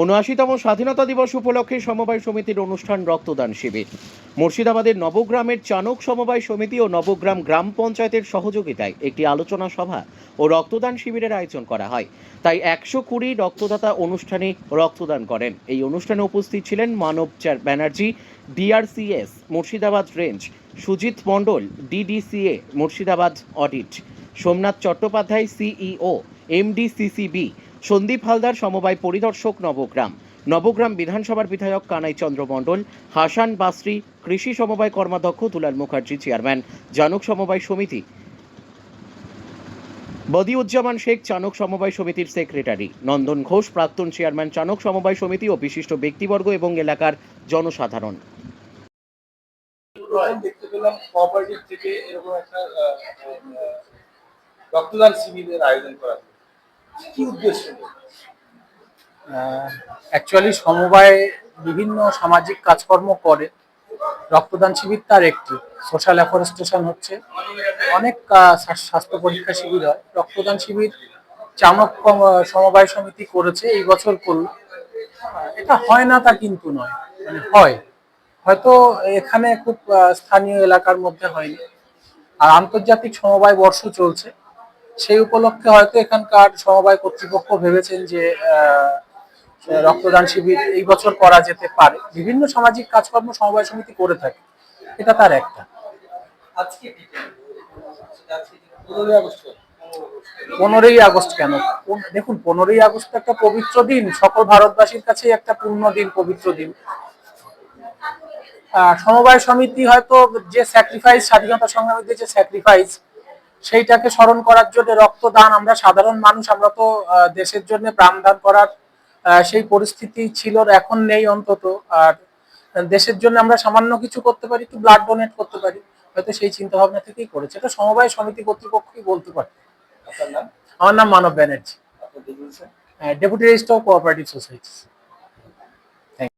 উনআশিতম স্বাধীনতা দিবস উপলক্ষে সমবায় সমিতির অনুষ্ঠান রক্তদান শিবির। মুর্শিদাবাদের নবগ্রামের চানক সমবায় সমিতি ও নবগ্রাম গ্রাম পঞ্চায়েতের সহযোগিতায় একটি আলোচনা সভা ও রক্তদান শিবিরের আয়োজন করা হয়। তাই একশো কুড়ি রক্তদাতা অনুষ্ঠানে রক্তদান করেন। এই অনুষ্ঠানে উপস্থিত ছিলেন মানব চার Banerjee, DRCS, Murshidabad range, Sujit Mondal, DDCA, Murshidabad audit, Somnath Chattopadhyay, CEO, MDCCB Sandip Haldar সমবায় পরিদর্শক নবগ্রাম। নবগ্রাম বিধানসভার বিধায়ক কানাই চন্দ্র মণ্ডল হাসান বাসরি কৃষি সমবায় কর্মাধ্যক্ষ দুলাল মুখার্জি চেয়ারম্যান জানুক সমবায় সমিতি। বদিউজ্জামান শেখ চানক সমবায় সমিতির সেক্রেটারি। নন্দন ঘোষ প্রাক্তন চেয়ারম্যান চানক সমবায় সমিতি ও বিশিষ্ট ব্যক্তিবর্গ এবং এলাকার জনসাধারণ। দেখতে পেলাম থেকে এরকম একটা আহ, আহ, রক্তদান শিবিরের আয়োজন করা। কি উদ্দেশ্য? অ্যাকচুয়ালি সমবায় বিভিন্ন সামাজিক কাজকর্ম করে। রক্তদান শিবির তার একটি। সোশ্যাল অ্যাফরেস্টেশন হচ্ছে। অনেক স্বাস্থ্য পরীক্ষা শিবির হয়। রক্তদান শিবির চামক সমবায় সমিতি করেছে, এই বছর করল। এটা হয় না তা কিন্তু নয়। মানে হয়। হয়তো এখানে খুব স্থানীয় এলাকার মধ্যে হয়নি। আর আন্তর্জাতিক সমবায় বর্ষ চলছে। সেই উপলক্ষে হয়তো এখানকার সমবায় কর্তৃপক্ষ ভেবেছেন যে রক্তদান শিবির এই বছর করা যেতে পারে। বিভিন্ন সামাজিক কাজকর্ম সমবায় সমিতি করে থাকে। এটা তার একটা। পনেরোই আগস্ট কেন? দেখুন পনেরোই আগস্ট একটা পবিত্র দিন। সকল ভারতবাসীর কাছেই একটা পূর্ণ দিন পবিত্র দিন। সমবায় সমিতি হয়তো যে স্যাক্রিফাইস স্বাধীনতা সংগ্রামীদের যে স্যাক্রিফাইস সেইটাকে স্মরণ করার জন্য রক্তদান আমরা সাধারণ মানুষ আমরা তো দেশের জন্য প্রাণদান করার সেই পরিস্থিতি ছিল এখন নেই অন্তত। আর দেশের জন্য আমরা সামান্য কিছু করতে পারি একটু ব্লাড ডোনেট করতে পারি। হয়তো সেই চিন্তা ভাবনা থেকেই করেছে। এটা সমবায় সমিতি কর্তৃপক্ষই বলতে পারে। আমার নাম Manab Banerjee. Deputy registrar cooperative societies